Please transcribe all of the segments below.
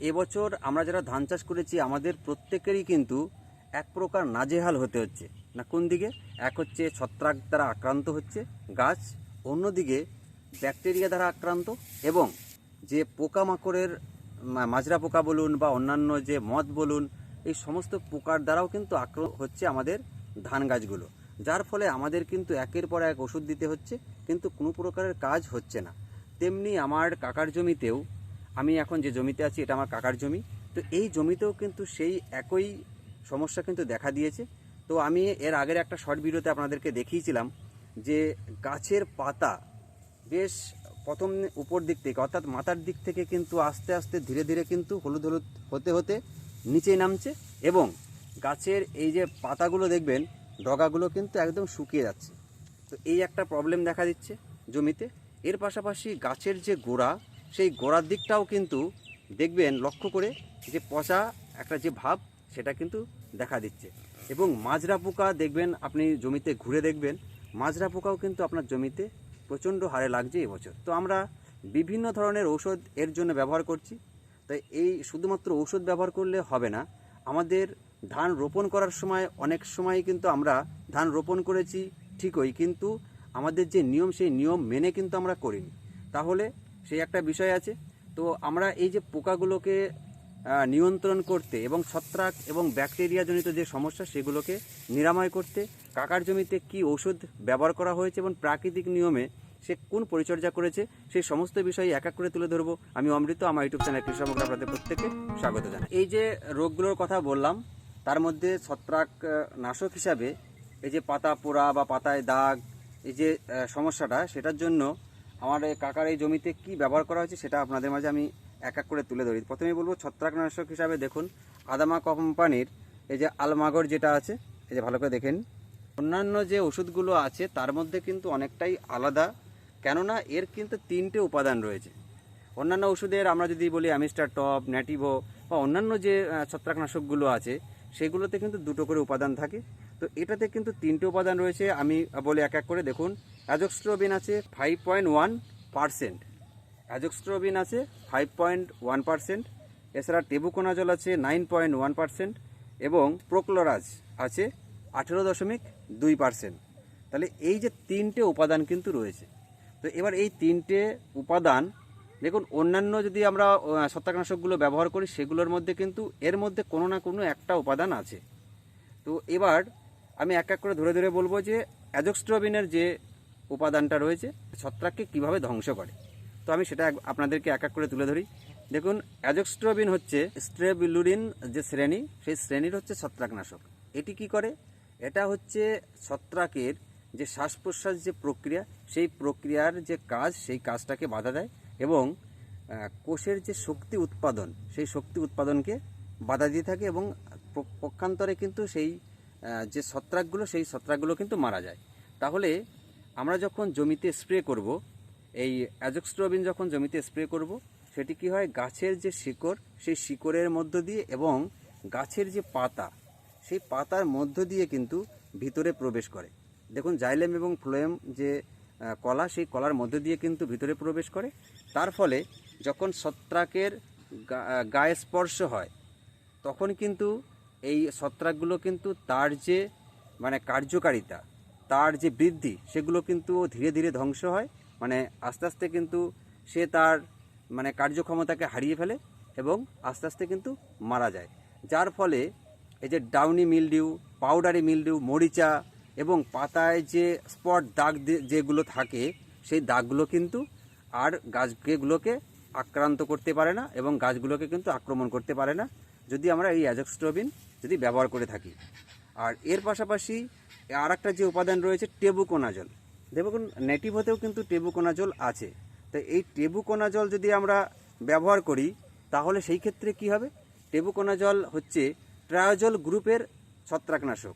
এবছর আমরা যারা ধান চাষ করেছি, আমাদের প্রত্যেকেরই কিন্তু এক প্রকার নাজেহাল হতে হচ্ছে। না কোন দিকে? এক হচ্ছে ছত্রাক দ্বারা আক্রান্ত হচ্ছে গাছ, অন্যদিকে ব্যাকটেরিয়া দ্বারা আক্রান্ত এবং যে পোকামাকড়ের মাজরা পোকা বলুন বা অন্যান্য যে মদ বলুন, এই সমস্ত পোকার দ্বারাও কিন্তু আক্রমণ হচ্ছে আমাদের ধান গাছগুলো। যার ফলে আমাদের কিন্তু একের পর এক ওষুধ দিতে হচ্ছে, কিন্তু কোনো প্রকারের কাজ হচ্ছে না। তেমনি আমার কাকার জমিতেও আমি এখন যে জমিতে আছি, এটা আমার কাকার জমি। তো এই জমিতেও কিন্তু সেই একই সমস্যা কিন্তু দেখা দিয়েছে। তো আমি এর আগের একটা শর্ট ভিডিওতে আপনাদেরকে দেখিয়েছিলাম যে গাছের পাতা বেশ প্রথম উপর দিক থেকে, অর্থাৎ মাথার দিক থেকে কিন্তু আস্তে আস্তে ধীরে ধীরে কিন্তু হলুদ হলুদ হতে হতে নিচে নামছে এবং গাছের এই যে পাতাগুলো দেখবেন, ডগাগুলো কিন্তু একদম শুকিয়ে যাচ্ছে। তো এই একটা প্রবলেম দেখা দিচ্ছে জমিতে। এর পাশাপাশি গাছের যে গোড়া সেই গোড়ার দিকটাও কিন্তু দেখবেন লক্ষ্য করে যে পচা একটা যে ভাব, সেটা কিন্তু দেখা দিচ্ছে। এবং মাজরা পোকা দেখবেন আপনি জমিতে ঘুরে দেখবেন, মাজরা পোকাও কিন্তু আপনার জমিতে প্রচণ্ড হারে লাগছে এবছর। তো আমরা বিভিন্ন ধরনের ঔষধ এর জন্য ব্যবহার করছি। তাই এই শুধুমাত্র ঔষধ ব্যবহার করলে হবে না, আমাদের ধান রোপণ করার সময় অনেক সময় কিন্তু আমরা ধান রোপণ করেছি ঠিকই, কিন্তু আমাদের যে নিয়ম, সেই নিয়ম মেনে কিন্তু আমরা করিনি। তাহলে সেই একটা বিষয় আছে। তো আমরা এই যে পোকাগুলোকে নিয়ন্ত্রণ করতে এবং ছত্রাক এবং ব্যাকটেরিয়াজনিত যে সমস্যা সেগুলোকে নিরাময় করতে কাকার জমিতে কি ঔষধ ব্যবহার করা হয়েছে এবং প্রাকৃতিক নিয়মে সে কোন পরিচর্যা করেছে সেই সমস্ত বিষয় এক এক করে তুলে ধরবো। আমি অমৃত, আমার ইউটিউব চ্যানেল কৃষক আপনাদের প্রত্যেকে স্বাগত জানাই। এই যে রোগগুলোর কথা বললাম, তার মধ্যে ছত্রাক নাশক হিসাবে এই যে পাতা পোড়া বা পাতায় দাগ, এই যে সমস্যাটা, সেটার জন্য আমার কাকার এই জমিতে কি ব্যবহার করা হয়েছে সেটা আপনাদের মাঝে আমি এক এক করে তুলে ধরি। প্রথমে বলব, ছত্রাকনাশক হিসাবে দেখুন, আদামা কোম্পানির এই যে আলমাগর যেটা আছে, এই যে ভালো করে দেখেন। অন্যান্য যে ওষুধগুলো আছে, তার মধ্যে কিন্তু অনেকটাই আলাদা, কেননা এর কিন্তু তিনটে উপাদান রয়েছে। অন্যান্য ওষুধের আমরা যদি বলি, অ্যামিস্টার টপ ন্যাটিভো বা অন্যান্য যে ছত্রাকনাশকগুলো আছে, সেগুলোতে কিন্তু দুটো করে উপাদান থাকে। তো এটাতে কিন্তু তিনটে উপাদান রয়েছে। আমি বলি এক এক করে দেখুন অ্যাজোক্সট্রোবিন আছে five point one percent azoxystrobin আছে ফাইভ পয়েন্ট ওয়ান পারসেন্ট এছাড়া টেবুকোনাজল আছে নাইন পয়েন্ট ওয়ান পারসেন্ট এবং প্রোক্লোরাজ আছে আঠেরো দশমিক দুই পারসেন্ট তাহলে এই যে তিনটে উপাদান কিন্তু রয়েছে। তো এবার এই তিনটে উপাদান, দেখুন, অন্যান্য যদি আমরা ছত্রাকনাশকগুলো ব্যবহার করি, সেগুলোর মধ্যে কিন্তু এর মধ্যে কোনো না কোনো একটা উপাদান আছে। তো এবার আমি এক এক করে ধরে ধরে বলব যে অ্যাজোক্সট্রোবিনের যে উপাদানটা রয়েছে, ছত্রাককে কীভাবে ধ্বংস করে? তো আমি সেটা আপনাদেরকে এক এক করে তুলে ধরি। দেখুন, অ্যাজোক্সট্রোবিন হচ্ছে স্ট্রেবিলুরিন যে শ্রেণি, সেই শ্রেণির হচ্ছে ছত্রাকনাশক। এটি কি করে? এটা হচ্ছে ছত্রাকের যে শ্বাস প্রশ্বাস যে প্রক্রিয়া, সেই প্রক্রিয়ার যে কাজ, সেই কাজটাকে বাধা দেয় এবং কোষের যে শক্তি উৎপাদন, সেই শক্তি উৎপাদনকে বাধা দিয়ে থাকে এবং পক্ষান্তরে কিন্তু সেই যে ছত্রাকগুলো, সেই ছত্রাকগুলো কিন্তু মারা যায়। তাহলে আমরা যখন জমিতে স্প্রে করব, এই অ্যাজোক্সট্রোবিন যখন জমিতে স্প্রে করব, সেটি কি হয়? গাছের যে শিকড়, সেই শিকড়ের মধ্য দিয়ে এবং গাছের যে পাতা, সেই পাতার মধ্য দিয়ে কিন্তু ভিতরে প্রবেশ করে। দেখুন, জাইলেম এবং ফ্লোয়েম যে কলা, সেই কলার মধ্য দিয়ে কিন্তু ভিতরে প্রবেশ করে। তার ফলে যখন ছত্রাকের গায়ে স্পর্শ হয়, তখন কিন্তু এই ছত্রাকগুলো কিন্তু তার যে মানে কার্যকারিতা তার যে বৃদ্ধি, সেগুলো কিন্তু ধীরে ধীরে ধ্বংস হয়। মানে আস্তে আস্তে কিন্তু সে তার মানে কার্যক্ষমতাকে হারিয়ে ফেলে এবং আস্তে আস্তে কিন্তু মারা যায়। যার ফলে এই যে ডাউনি মিলডিউ পাউডারি মিলডিউ মরিচা এবং পাতায় যে স্পট দাগ যেগুলো থাকে, সেই দাগগুলো কিন্তু আর গাছগুলোকে আক্রান্ত করতে পারে না এবং গাছগুলোকে কিন্তু আক্রমণ করতে পারে না। যদি আমরা এই অ্যাজোক্সট্রোবিন যদি ব্যবহার করে থাকি। আর এর পাশাপাশি আর একটা যে উপাদান রয়েছে, টেবুকোনাজল। দেখুন নেটিভ হতেও কিন্তু টেবুকোনাজল আছে। তো এই টেবুকোনাজল যদি আমরা ব্যবহার করি, তাহলে সেই ক্ষেত্রে কি হবে? টেবুকোনাজল হচ্ছে ট্রায়োজল গ্রুপের ছত্রাকনাশক,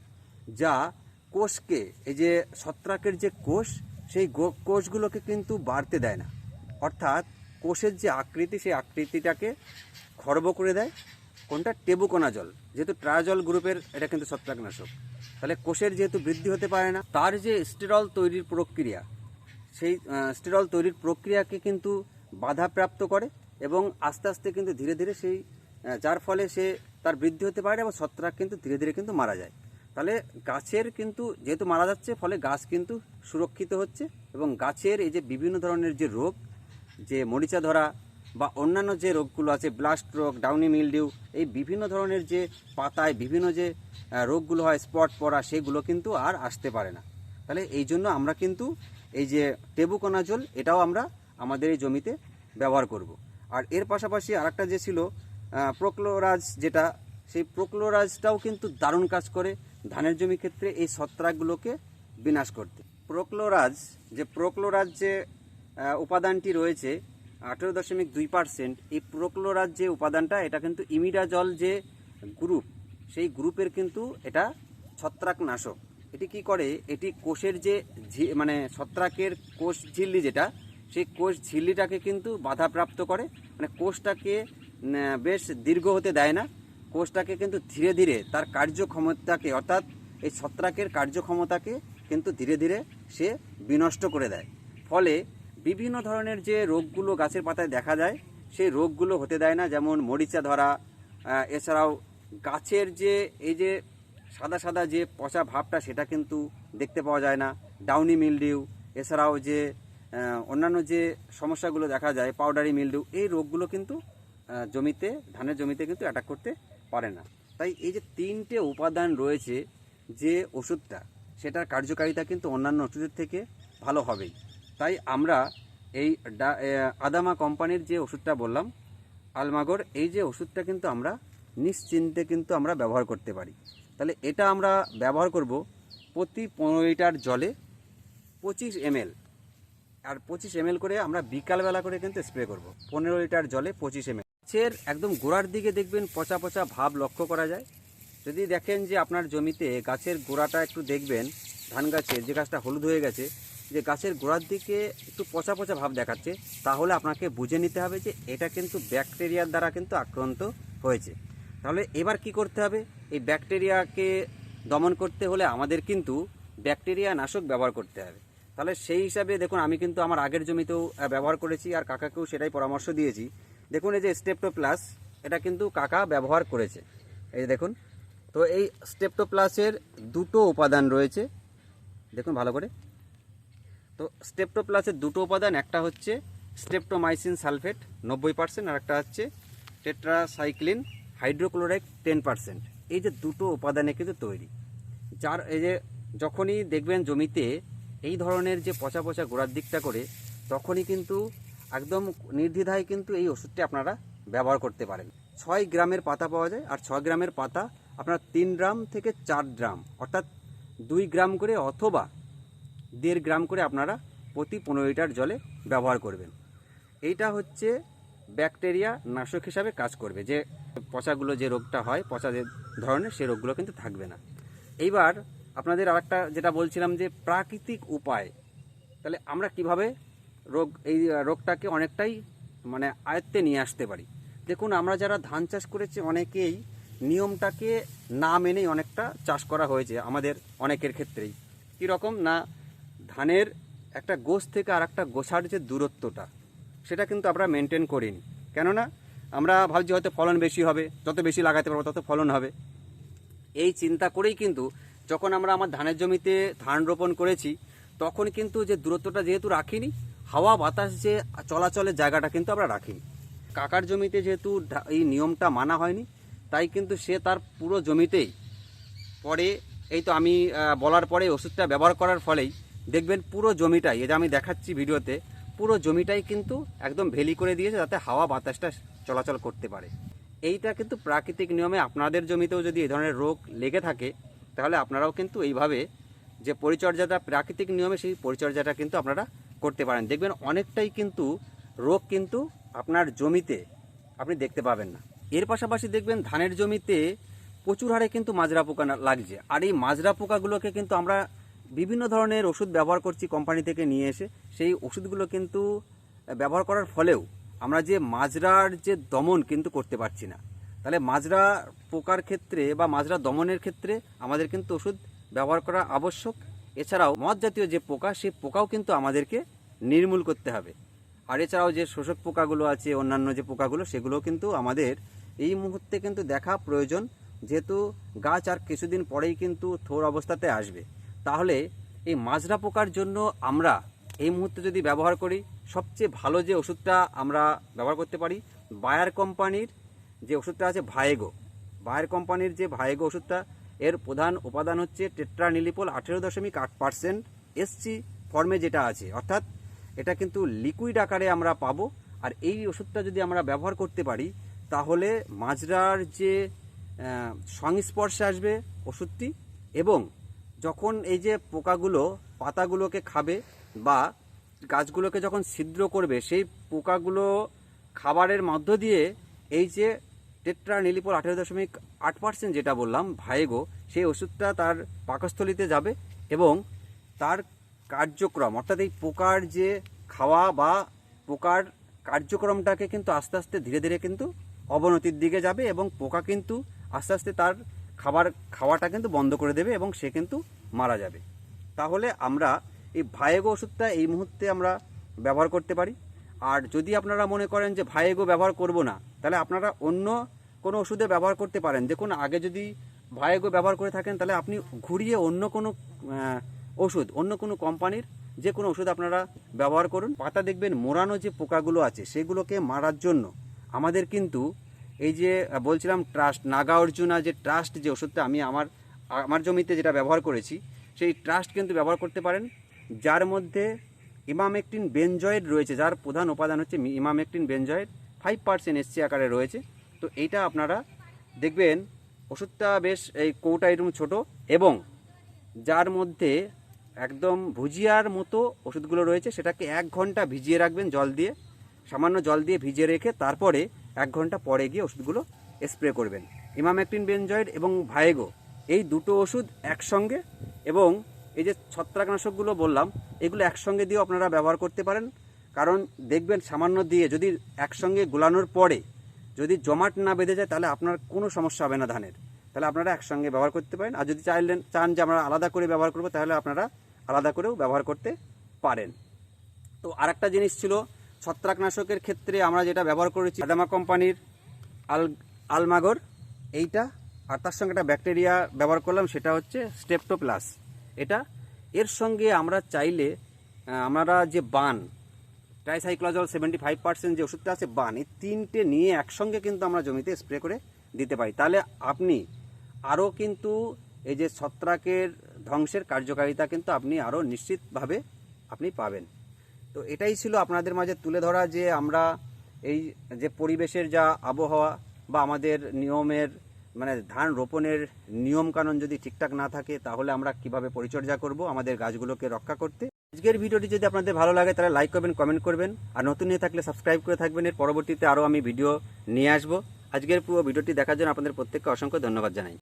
যা কোষকে, এই যে ছত্রাকের যে কোষ, সেই কোষগুলোকে কিন্তু বাড়তে দেয় না। অর্থাৎ কোষের যে আকৃতি, সেই আকৃতিটাকে খর্ব করে দেয়। কোনটা? টেবুকোনাজল। যেহেতু ট্রায়োজল গ্রুপের, এটা কিন্তু ছত্রাকনাশক। তাহলে কোষের যেহেতু বৃদ্ধি হতে পারে না, তার যে স্টেরল তৈরির প্রক্রিয়া, সেই স্টেরল তৈরির প্রক্রিয়াকে কিন্তু বাধাপ্রাপ্ত করে এবং আস্তে আস্তে কিন্তু ধীরে ধীরে সেই যার ফলে সে তার বৃদ্ধি হতে পারে এবং ছত্রাক কিন্তু ধীরে ধীরে কিন্তু মারা যায়। তাহলে গাছের কিন্তু যেহেতু মারা যাচ্ছে, ফলে গাছ কিন্তু সুরক্ষিত হচ্ছে এবং গাছের এই যে বিভিন্ন ধরনের যে রোগ, যে মরিচা ধরা বা অন্যান্য যে রোগগুলো আছে ব্লাস্ট রোগ ডাউনি মিলডিউ এই বিভিন্ন ধরনের যে পাতায় বিভিন্ন যে রোগগুলো হয় স্পট পড়া, সেগুলো কিন্তু আর আসতে পারে না তাহলে এই জন্য আমরা কিন্তু এই যে টেবুকোনাজল এটাও আমরা আমাদের এই জমিতে ব্যবহার করব। আর এর পাশাপাশি আরেকটা যে ছিল প্রোক্লোরাজ যেটা, সেই প্রোক্লোরাজটাও কিন্তু দারুণ কাজ করে ধানের জমি ক্ষেত্রে এই ছত্রাকগুলোকে বিনাশ করতে প্রোক্লোরাজ যে প্রোক্লোরাজ যে উপাদানটি রয়েছে আঠেরো দশমিক দুই পার্সেন্ট এই প্রোক্লোরাজ যে উপাদানটা, এটা কিন্তু ইমিডাজল যে গ্রুপ, সেই গ্রুপের কিন্তু এটা ছত্রাকনাশক। এটি কি করে? এটি কোষের যে মানে ছত্রাকের কোষ ঝিল্লি যেটা, সেই কোষ ঝিল্লিটাকে কিন্তু বাধাপ্রাপ্ত করে। মানে কোষটাকে বেশ দীর্ঘ হতে দেয় না। কোষটাকে কিন্তু ধীরে ধীরে তার কার্যক্ষমতাকে, অর্থাৎ এই ছত্রাকের কার্যক্ষমতাকে কিন্তু ধীরে ধীরে সে বিনষ্ট করে দেয়। ফলে বিভিন্ন ধরনের যে রোগগুলো গাছের পাতায় দেখা যায়, সেই রোগগুলো হতে দেয় না। যেমন মরিচা ধরা এছাড়াও গাছের যে, এই যে সাদা সাদা যে পচা ভাবটা, সেটা কিন্তু দেখতে পাওয়া যায় না। ডাউনি মিলডিউ, এছাড়াও যে অন্যান্য যে সমস্যাগুলো দেখা যায়, পাউডারি মিলডিউ, এই রোগগুলো কিন্তু জমিতে, ধানের জমিতে কিন্তু অ্যাটাক করতে পারে না। তাই এই যে তিনটে উপাদান রয়েছে যে ওষুধটা, সেটার কার্যকারিতা কিন্তু অন্যান্য ওষুধের থেকে ভালো হবেই। তাই আমরা এই আদামা কোম্পানির যে ওষুধটা বললাম, আলমাগর, এই যে ওষুধটা কিন্তু আমরা নিশ্চিন্তে কিন্তু আমরা ব্যবহার করতে পারি। তাহলে এটা আমরা ব্যবহার করব প্রতি পনেরো লিটার জলে পঁচিশ এমএল। আর পঁচিশ এমএল করে আমরা বিকালবেলা করে কিন্তু স্প্রে করব। পনেরো লিটার জলে পঁচিশ এমএল। গাছের একদম গোড়ার দিকে দেখবেন পচা পচা ভাব লক্ষ্য করা যায়। যদি দেখেন যে আপনার জমিতে গাছের গোড়াটা একটু দেখবেন ধান গাছের যে গাছটা হলুদ হয়ে গেছে যে গাছের গোড়ার দিকে একটু পচা পচা ভাব দেখাচ্ছে, তাহলে আপনাকে বুঝে নিতে হবে যে এটা কিন্তু ব্যাকটেরিয়ার দ্বারা কিন্তু আক্রান্ত হয়েছে। তাহলে এবার কি করতে হবে? এই ব্যাকটেরিয়াকে দমন করতে হলে আমাদের কিন্তু ব্যাকটেরিয়া নাশক ব্যবহার করতে হবে। তাহলে সেই হিসাবে দেখুন, আমি কিন্তু আমার আগের জমিতেও ব্যবহার করেছি আর কাকাকেও সেটাই পরামর্শ দিয়েছি। দেখুন এই যে স্টেপটো প্লাস এটা কিন্তু কাকা ব্যবহার করেছে। এই দেখুন, তো এই স্টেপটো প্লাসের দুটো উপাদান রয়েছে। দেখুন ভালো করে। তো স্টেপটো প্লাসের দুটো উপাদান, একটা হচ্ছে স্টেপটোমাইসিন সালফেট নব্বই পার্সেন্ট আর একটা হচ্ছে টেট্রাসাইক্লিন হাইড্রোক্লোরাইড টেন পার্সেন্ট এই যে দুটো উপাদানে কিন্তু তৈরি। যার এই যে যখনই দেখবেন জমিতে এই ধরনের যে পচা পচা গোড়ার দিকটা করে, তখনই কিন্তু একদম নির্দ্বিধায় কিন্তু এই ওষুধটি আপনারা ব্যবহার করতে পারেন। ছয় গ্রামের পাতা পাওয়া যায় আর ছয় গ্রামের পাতা আপনার তিন গ্রাম থেকে চার গ্রাম, অর্থাৎ দুই গ্রাম করে অথবা দেড় গ্রাম করে আপনারা প্রতি পনেরো লিটার জলে ব্যবহার করবেন। এইটা হচ্ছে ব্যাকটেরিয়া নাশক হিসাবে কাজ করবে। যে পচাগুলো যে রোগটা হয়, পচা যে ধরনের সেই রোগগুলো কিন্তু থাকবে না। এইবার আপনাদের আরেকটা যেটা বলছিলাম যে প্রাকৃতিক উপায়, তাহলে আমরা কীভাবে রোগ, এই রোগটাকে অনেকটাই মানে আয়ত্তে নিয়ে আসতে পারি? দেখুন, আমরা যারা ধান চাষ করেছি, অনেকেই নিয়মটাকে না মেনেই অনেকটা চাষ করা হয়েছে আমাদের অনেকের ক্ষেত্রেই। কীরকম না ধানের একটা গোছ থেকে আর একটা গোছার যে দূরত্বটা, সেটা কিন্তু আমরা মেনটেন করিনি। কেননা, আমরা ভাবছি হয়তো ফলন বেশি হবে, যত বেশি লাগাতে পারব তত ফলন হবে। এই চিন্তা করেই কিন্তু যখন আমরা আমার ধানের জমিতে ধান রোপণ করেছি, তখন কিন্তু যে দূরত্বটা যেহেতু রাখিনি, হাওয়া বাতাস যে চলাচলের জায়গাটা কিন্তু আমরা রাখিনি। কাকার জমিতে যেহেতু এই নিয়মটা মানা হয়নি, তাই কিন্তু সে তার পুরো জমিতেই পরে, এই তো আমি বলার পরে ওষুধটা ব্যবহার করার ফলেই দেখবেন পুরো জমিটাই এটা আমি দেখাচ্ছি ভিডিওতে, পুরো জমিটাই কিন্তু একদম ভেলি করে দিয়েছে যাতে হাওয়া বাতাসটা চলাচল করতে পারে। এইটা কিন্তু প্রাকৃতিক নিয়মে আপনাদের জমিতেও যদি এই ধরনের রোগ লেগে থাকে, তাহলে আপনারাও কিন্তু এইভাবে যে পরিচর্যাটা প্রাকৃতিক নিয়মে, সেই পরিচর্যাটা কিন্তু আপনারা করতে পারেন। দেখবেন অনেকটাই কিন্তু রোগ কিন্তু আপনার জমিতে আপনি দেখতে পাবেন না। এর পাশাপাশি দেখবেন ধানের জমিতে প্রচুর হারে কিন্তু মাজরা পোকা লাগছে। আর এই মাজরা পোকাগুলোকে কিন্তু আমরা বিভিন্ন ধরনের ওষুধ ব্যবহার করছি কোম্পানি থেকে নিয়ে এসে। সেই ওষুধগুলো কিন্তু ব্যবহার করার ফলেও আমরা যে মাজরার যে দমন কিন্তু করতে পারছি না। তাহলে মাজরা পোকার ক্ষেত্রে বা মাজরা দমনের ক্ষেত্রে আমাদের কিন্তু ওষুধ ব্যবহার করা আবশ্যক। এছাড়াও মদ জাতীয় যে পোকা, সেই পোকাও কিন্তু আমাদেরকে নির্মূল করতে হবে। আর এছাড়াও যে শোষক পোকাগুলো আছে, অন্যান্য যে পোকাগুলো সেগুলো কিন্তু আমাদের এই মুহূর্তে কিন্তু দেখা প্রয়োজন। যেহেতু গাছ আর কিছুদিন পরেই কিন্তু থোর অবস্থাতে আসবে। তাহলে এই মাজরা পোকার জন্য আমরা এই মুহূর্তে যদি ব্যবহার করি, সবচেয়ে ভালো যে ওষুধটা আমরা ব্যবহার করতে পারি, বায়ার কোম্পানির যে ওষুধটা আছে ভায়েগো। বায়ার কোম্পানির যে ভায়েগো ওষুধটা, এর প্রধান উপাদান হচ্ছে টেট্রানিলিপল আঠেরো দশমিক আট পার্সেন্ট এসসি ফর্মে যেটা আছে। অর্থাৎ এটা কিন্তু লিকুইড আকারে আমরা পাবো। আর এই ওষুধটা যদি আমরা ব্যবহার করতে পারি, তাহলে মাজরার যে সংস্পর্শে আসবে ওষুধটি এবং যখন এই যে পোকাগুলো পাতাগুলোকে খাবে বা গাছগুলোকে যখন ছিদ্র করবে, সেই পোকাগুলো খাবারের মধ্য দিয়ে এই যে টেট্রা নীলিপল আঠেরো দশমিক আট পার্সেন্ট যেটা বললাম, ভাইগো, সেই ওষুধটা তার পাকস্থলিতে যাবে এবং তার কার্যক্রম, অর্থাৎ এই পোকার যে খাওয়া বা পোকার কার্যক্রমটাকে কিন্তু আস্তে আস্তে ধীরে ধীরে কিন্তু অবনতির দিকে যাবে এবং পোকা কিন্তু আস্তে আস্তে তার খাবার খাওয়াটা কিন্তু বন্ধ করে দেবে এবং সে কিন্তু মারা যাবে। তাহলে আমরা এই ভায়েগো ওষুধটা এই মুহূর্তে আমরা ব্যবহার করতে পারি। আর যদি আপনারা মনে করেন যে ভায়েগো ব্যবহার করব না, তাহলে আপনারা অন্য কোনো ওষুধে ব্যবহার করতে পারেন। দেখুন, আগে যদি ভায়েগো ব্যবহার করে থাকেন, তাহলে আপনি ঘুরিয়ে অন্য কোনো ওষুধ, অন্য কোনো কোম্পানির যে কোনো ওষুধ আপনারা ব্যবহার করুন। পাতা দেখবেন মোড়ানো যে পোকাগুলো আছে, সেগুলোকে মারার জন্য আমাদের কিন্তু এই যে বলছিলাম ট্রাস্ট নাগা অর্জুনা যে ট্রাস্ট যে ওষুধটা আমি আমার আমার জমিতে যেটা ব্যবহার করেছি, সেই ট্রাস্ট কিন্তু ব্যবহার করতে পারেন। যার মধ্যে ইমামেকটিন বেনজয়েড রয়েছে, যার প্রধান উপাদান হচ্ছে emamectin benzoate five percent SC আকারে রয়েছে। তো এইটা আপনারা দেখবেন, ওষুধটা বেশ এই কৌটা এরকম ছোটো এবং যার মধ্যে একদম ভুজিয়ার মতো ওষুধগুলো রয়েছে, সেটাকে এক ঘণ্টা ভিজিয়ে রাখবেন জল দিয়ে, সামান্য জল দিয়ে ভিজিয়ে রেখে তারপরে এক ঘণ্টা পরে গিয়ে ওষুধগুলো স্প্রে করবেন। ইমামেকটিন বেনজয়েড এবং ভায়েগো, এই দুটো ওষুধ একসঙ্গে এবং এই যে ছত্রাকনাশকগুলো বললাম, এগুলো একসঙ্গে দিয়েও আপনারা ব্যবহার করতে পারেন। কারণ দেখবেন সামান্য দিয়ে যদি একসঙ্গে গোলানোর পরে যদি জমাট না বেঁধে যায়, তাহলে আপনার কোনো সমস্যা হবে না ধানের। তাহলে আপনারা একসঙ্গে ব্যবহার করতে পারেন। আর যদি চাইলেন, চান যে আমরা আলাদা করে ব্যবহার করব, তাহলে আপনারা আলাদা করেও ব্যবহার করতে পারেন। তো আরেকটা জিনিস ছিল ছত্রাকনাশকের ক্ষেত্রে আমরা যেটা ব্যবহার করেছি, আদামা কোম্পানির আল, আলমাগর, এইটা আর তার সঙ্গে একটা ব্যাকটেরিয়া ব্যবহার করলাম, সেটা হচ্ছে স্টেপটো প্লাস এটা, এর সঙ্গে আমরা চাইলে আমরা যে বান, ট্রাইসাইক্লোজল সেভেন্টি ফাইভ পার্সেন্ট যে ওষুধটা আছে, বান, এই তিনটে নিয়ে একসঙ্গে কিন্তু আমরা জমিতে স্প্রে করে দিতে পারি। তাহলে আপনি আরও কিন্তু এই যে ছত্রাকের ধ্বংসের কার্যকারিতা কিন্তু আপনি আরও নিশ্চিতভাবে আপনি পাবেন। তো এটাই ছিল আপনাদের মাঝে তুলে ধরা যে আমরা এই যে পরিবেশের যা আবহাওয়া বা আমাদের নিয়মের মানে ধান রোপণের নিয়মকানুন যদি ঠিকঠাক না থাকে, তাহলে আমরা কীভাবে পরিচর্যা করব আমাদের গাছগুলোকে রক্ষা করতে? আজকের ভিডিওটি যদি আপনাদের ভালো লাগে, তাহলে লাইক করবেন কমেন্ট করবেন। আর নতুন নিয়ে থাকলে সাবস্ক্রাইব করে থাকবেন। এর পরবর্তীতে আরও আমি ভিডিও নিয়ে আসব। আজকের পুরো ভিডিওটি দেখার জন্য আপনাদের প্রত্যেককে অসংখ্য ধন্যবাদ জানাই।